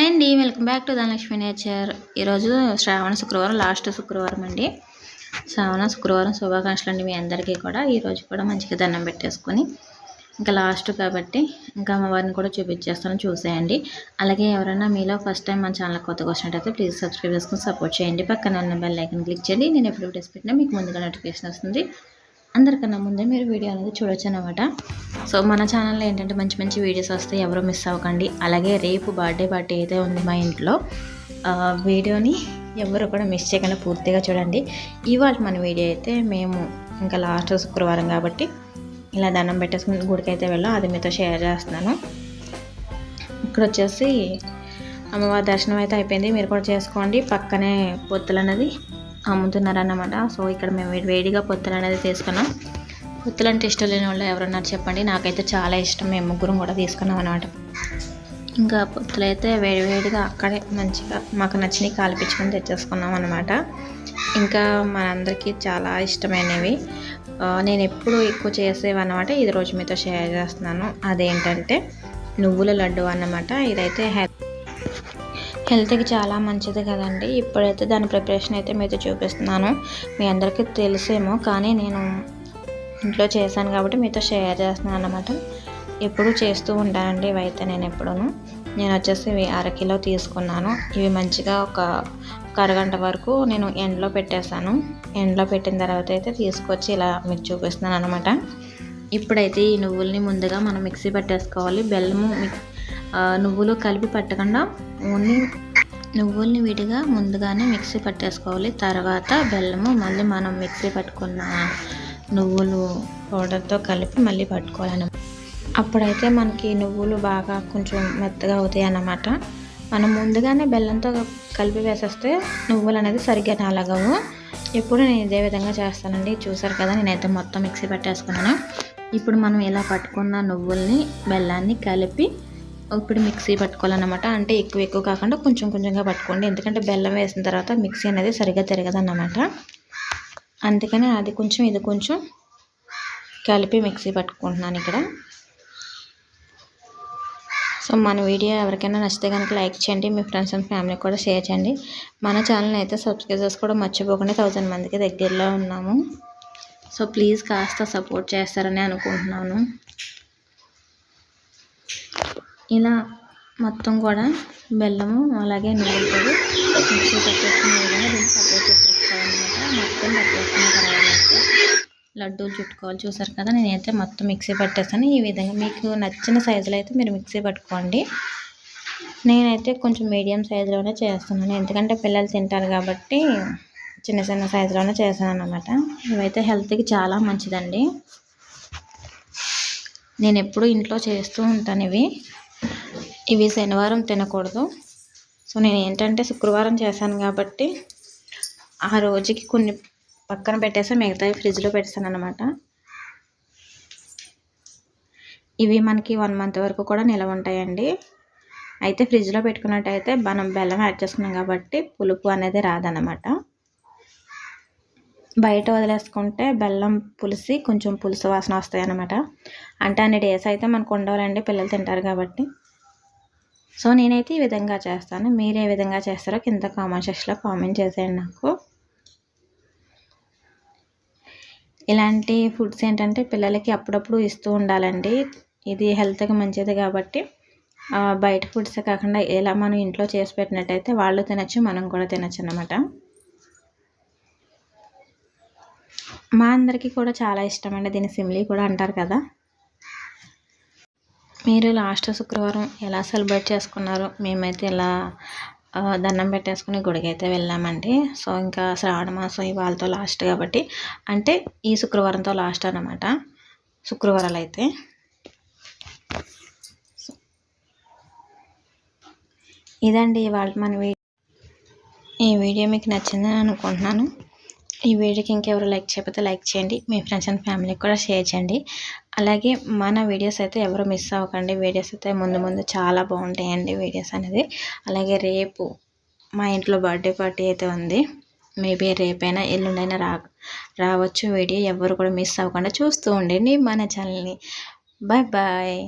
Hi అండి welcome back to Dhanalakshmi nature. ఈరోజు శ్రావణ శుక్రవారం లాస్ట్ శుక్రవారం అండి. శ్రావణ శుక్రవారం శుభాకాంక్షలు అండి మీ అందరికీ కూడా. ఈరోజు కూడా మంచిగా దండం పెట్టేసుకొని ఇంకా లాస్ట్ కాబట్టి ఇంకా అమ్మవారిని కూడా చూపించేస్తాను చూసేయండి. అలాగే ఎవరైనా మీలో ఫస్ట్ టైం మన ఛానల్ కొత్తగా వచ్చినట్టయితే ప్లీజ్ సబ్స్క్రైబ్ చేసుకుని సపోర్ట్ చేయండి. పక్కన ఉన్న బెల్ ఐకన్ క్లిక్ చేయండి. నేను ఎప్పుడు వీడియోస్ పెట్టినా మీకు ముందుగా నోటిఫికేషన్ వస్తుంది. అందరికన్నా ముందే మీరు వీడియో అనేది చూడొచ్చు అనమాట సో మన ఛానల్లో ఏంటంటే మంచి మంచి వీడియోస్ వస్తాయి ఎవరో మిస్ అవ్వకండి. అలాగే రేపు బర్త్డే పార్టీ అయితే ఉంది మా ఇంట్లో. వీడియోని ఎవరు కూడా మిస్ చేయకుండా పూర్తిగా చూడండి. ఇవాళ మన వీడియో అయితే మేము ఇంకా లాస్ట్ శుక్రవారం కాబట్టి ఇలా దండం పెట్టేసుకుని గుడికి అయితే వెళ్ళాం. అది మీతో షేర్ చేస్తున్నాను. ఇక్కడ వచ్చేసి అమ్మవారి దర్శనం అయితే అయిపోయింది. మీరు కూడా చేసుకోండి. పక్కనే పొత్తులు అనేది అమ్ముతున్నారన్నమాట సో ఇక్కడ మేము వేడి- వేడిగా పొత్తులు అనేది తీసుకున్నాం. పొత్తులు అంటే ఇష్టం లేని వాళ్ళు ఎవరన్నారు చెప్పండి. నాకైతే చాలా ఇష్టం. మేము ముగ్గురం కూడా తీసుకున్నాం అనమాట ఇంకా పొత్తులు అయితే వేడి వేడిగా అక్కడే మంచిగా మాకు నచ్చినవి కాల్పించుకొని తెచ్చేసుకున్నాం అనమాట ఇంకా మనందరికీ చాలా ఇష్టమైనవి. నేను ఎప్పుడు ఎక్కువ చేసేవన్నమాట ఇది రోజు మీతో షేర్ చేస్తున్నాను. అదేంటంటే నువ్వుల లడ్డు అన్నమాట. ఇదైతే హెల్త్ హెల్త్కి చాలా మంచిది కదండి. ఇప్పుడైతే దాని ప్రిపరేషన్ అయితే మీతో చూపిస్తున్నాను. మీ అందరికీ తెలిసేమో కానీ నేను ఇంట్లో చేశాను కాబట్టి మీతో షేర్ చేస్తున్నాను అన్నమాట. ఎప్పుడు చేస్తూ ఉంటానండి ఇవైతే నేను ఎప్పుడూను. నేను వచ్చేసి ఇవి అరకిలో తీసుకున్నాను. ఇవి మంచిగా ఒక అరగంట వరకు నేను ఎండలో పెట్టేశాను. ఎండలో పెట్టిన తర్వాత అయితే తీసుకొచ్చి ఇలా మీకు చూపిస్తున్నాను అనమాట ఇప్పుడైతే ఈ నువ్వుల్ని ముందుగా మనం మిక్సీ పట్టేసుకోవాలి. బెల్లము నువ్వులు కలిపి పట్టకుండా ఓన్లీ నువ్వుల్ని విడిగా ముందుగానే మిక్సీ పట్టేసుకోవాలి. తర్వాత బెల్లము మళ్ళీ మనం మిక్సీ పట్టుకున్న నువ్వులు పౌడర్తో కలిపి మళ్ళీ పట్టుకోవాలి. అప్పుడైతే మనకి నువ్వులు బాగా కొంచెం మెత్తగా అవుతాయి అన్నమాట. మనం ముందుగానే బెల్లంతో కలిపి వేసేస్తే నువ్వులు అనేది సరిగ్గా నలగవు. ఎప్పుడు నేను ఇదే విధంగా చేస్తానండి. చూసారు కదా నేనైతే మొత్తం మిక్సీ పట్టేసుకున్నాను. ఇప్పుడు మనం ఇలా పట్టుకున్న నువ్వుల్ని బెల్లాన్ని కలిపి ఇప్పుడు మిక్సీ పట్టుకోవాలన్నమాట. అంటే ఎక్కువ ఎక్కువ కాకుండా కొంచెం కొంచెంగా పట్టుకోండి. ఎందుకంటే బెల్లం వేసిన తర్వాత మిక్సీ అనేది సరిగ్గా తిరగదన్నమాట. అందుకని అది కొంచెం ఇది కొంచెం కలిపి మిక్సీ పట్టుకుంటున్నాను ఇక్కడ. సో మన వీడియో ఎవరికైనా నచ్చితే కనుక లైక్ చేయండి. మీ ఫ్రెండ్స్ అండ్ ఫ్యామిలీకి కూడా షేర్ చేయండి. మన ఛానల్ అయితే సబ్స్క్రైబ్ చేసుకోవడం మర్చిపోకుండా థౌజండ్ మందికి దగ్గరలో ఉన్నాము. సో ప్లీజ్ కాస్త సపోర్ట్ చేస్తారని అనుకుంటున్నాను. ఇలా మొత్తం కూడా బెల్లము అలాగే నువ్వులు పొడి మిక్సీ పట్టేసుకునే విధంగా దీన్ని చేసేసుకోవాలన్నమాట. మొత్తం పట్టేసుకున్న తర్వాత లడ్డూలు చుట్టుకోవాలి. చూసారు కదా నేనైతే మొత్తం మిక్సీ పట్టేస్తాను ఈ విధంగా మీకు నచ్చిన సైజులో అయితే మీరు మిక్సీ పట్టుకోండి. నేనైతే కొంచెం మీడియం సైజులోనే చేస్తున్నాను. ఎందుకంటే పిల్లలు తింటారు కాబట్టి చిన్న చిన్న సైజులోనే చేశాను అనమాట ఇవైతే హెల్త్కి చాలా మంచిదండి. నేను ఎప్పుడూ ఇంట్లో చేస్తూ ఉంటాను ఇవి. ఇవి శనివారం తినకూడదు. సో నేను ఏంటంటే శుక్రవారం చేశాను కాబట్టి ఆ రోజుకి కొన్ని పక్కన పెట్టేసి మిగతావి ఫ్రిడ్జ్లో పెట్టాను అనమాట ఇవి మనకి వన్ మంత్ వరకు కూడా నిలవ ఉంటాయండి. అయితే ఫ్రిడ్జ్లో పెట్టుకున్నట్టయితే మనం బెల్లం యాడ్ చేసుకున్నాం కాబట్టి పులుపు అనేది రాదనమాట బయట వదిలేసుకుంటే బెల్లం పులిసి కొంచెం పులుసు వాసన వస్తాయి అనమాట అంటే అన్ని డేస్ అయితే మనకు ఉండవాలండి పిల్లలు తింటారు కాబట్టి. సో నేనైతే ఈ విధంగా చేస్తాను. మీరు ఏ విధంగా చేస్తారో కింద కామెంట్ సెక్షన్లో కామెంట్ చేసేయండి నాకు. ఇలాంటి ఫుడ్స్ ఏంటంటే పిల్లలకి అప్పుడప్పుడు ఇస్తూ ఉండాలండి. ఇది హెల్త్కి మంచిది కాబట్టి బయట ఫుడ్స్ కాకుండా ఇలా మనం ఇంట్లో చేసి పెట్టినట్టయితే వాళ్ళు తినచ్చు మనం కూడా తినచ్చు అన్నమాట. మా అందరికీ కూడా చాలా ఇష్టం అండి దీన్ని సిమ్లీ కూడా అంటారు కదా. మీరు లాస్ట్ శుక్రవారం ఎలా సెలబ్రేట్ చేసుకున్నారు మేమైతే ఇలా దండం పెట్టేసుకుని గుడికి అయితే వెళ్ళామండి. సో ఇంకా శ్రావణ మాసం ఇవాళతో లాస్ట్ కాబట్టి అంటే ఈ శుక్రవారంతో లాస్ట్ అన్నమాట శుక్రవారాలు అయితే ఇదండి ఇవాళ మన వీడియో. ఈ వీడియో మీకు నచ్చిందని అనుకుంటున్నాను. ఈ వీడియోకి ఇంకెవరు లైక్ చేయకపోతే లైక్ చేయండి. మీ ఫ్రెండ్స్ అండ్ ఫ్యామిలీకి కూడా షేర్ చేయండి. అలాగే మన వీడియోస్ అయితే ఎవరు మిస్ అవ్వకండి. వీడియోస్ అయితే ముందు ముందు చాలా బాగుంటాయండి వీడియోస్ అనేది. అలాగే రేపు మా ఇంట్లో బర్త్డే పార్టీ అయితే ఉంది. మేబీ రేపైనా ఎల్లుండైనా రా రావచ్చు వీడియో. ఎవరు కూడా మిస్ అవ్వకుండా చూస్తూ ఉండండి మన ఛానల్ని. Bye bye